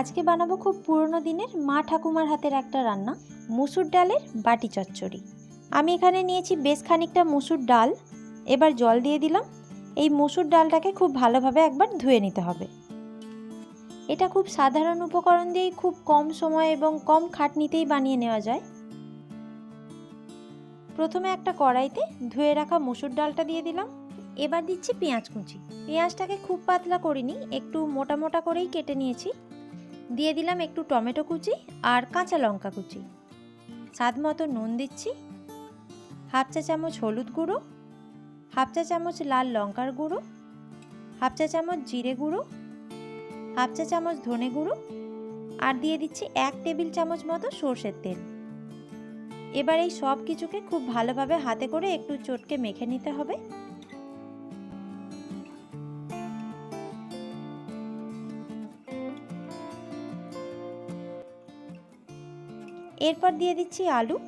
আজকে বানাবো খুব পুরনো দিনের মা ঠাকুমার হাতের একটা রান্না, মুসুর ডালের বাটি চচ্চড়ি। আমি এখানে নিয়েছি বেশ খানিকটা মুসুর ডাল। এবার জল দিয়ে দিলাম। এই মুসুর ডালটাকে খুব ভালোভাবে একবার ধুয়ে নিতে হবে। এটা খুব সাধারণ উপকরণ দিয়েই খুব কম সময় এবং কম খাটনিতেই বানিয়ে নেওয়া যায়। প্রথমে একটা কড়াইতে ধুয়ে রাখা মুসুর ডালটা দিয়ে দিলাম। এবার দিচ্ছি পেঁয়াজ কুচি। পেঁয়াজটাকে খুব পাতলা করিনি, একটু মোটা মোটা করেই কেটে নিয়েছি। দিয়ে দিলাম একটু টমেটো কুচি আর কাঁচা লঙ্কা কুচি। স্বাদ মতো নুন দিচ্ছি। হাফ চা চামচ হলুদ গুঁড়ো, হাফ চা চামচ লাল লঙ্কার গুঁড়ো, হাফ চা চামচ জিরে গুঁড়ো, হাফ চা চামচ ধনে গুঁড়ো আর দিয়ে দিচ্ছি এক টেবিল চামচ মতো সর্ষের তেল। এবার এই সব কিছুকে খুব ভালোভাবে হাতে করে একটু চটকে মেখে নিতে হবে। এরপর দিয়ে দিচ্ছি আলু।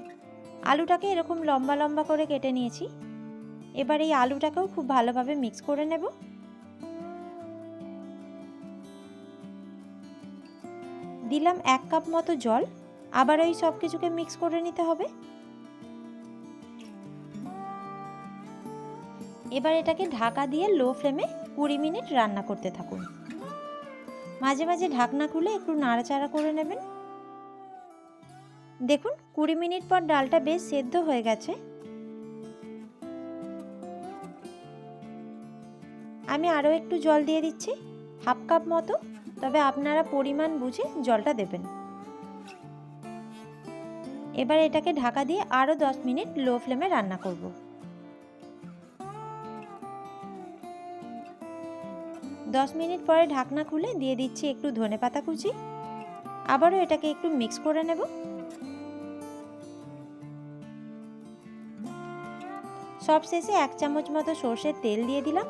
আলুটাকে এরকম লম্বা লম্বা করে কেটে নিয়েছি। এবার এই আলুটাকেও খুব ভালোভাবে মিক্স করে নেব। দিলাম এক কাপ মতো জল। আবার ওই সব কিছুকে মিক্স করে নিতে হবে। এবার এটাকে ঢাকা দিয়ে লো ফ্লেমে কুড়ি মিনিট রান্না করতে থাকুন। মাঝে মাঝে ঢাকনা খুলে একটু নাড়াচাড়া করে নেবেন। দেখুন, কুড়ি মিনিট পর ডালটা বেশ সেদ্ধ হয়ে গেছে। আমি আরও একটু জল দিয়ে দিচ্ছি, হাফ কাপ মতো, তবে আপনারা পরিমাণ বুঝে জলটা দেবেন। এবার এটাকে ঢাকা দিয়ে আরও দশ মিনিট লো ফ্লেমে রান্না করব। দশ মিনিট পরে ঢাকনা খুলে দিয়ে দিচ্ছি একটু ধনে পাতা কুচি। আবারও এটাকে একটু মিক্স করে নেব। সব শেষে এক চামচ মতো সর্ষের তেল দিয়ে দিলাম।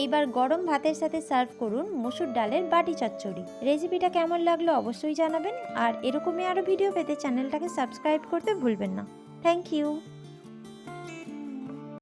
এইবার গরম ভাতের সাথে সার্ভ করুন মসুর ডালের বাটি চচ্চড়ি। রেসিপিটা কেমন লাগল অবশ্যই জানাবেন। আর এরকমই আরও ভিডিও পেতে চ্যানেলটাকে সাবস্ক্রাইব করতে ভুলবেন না। Thank you.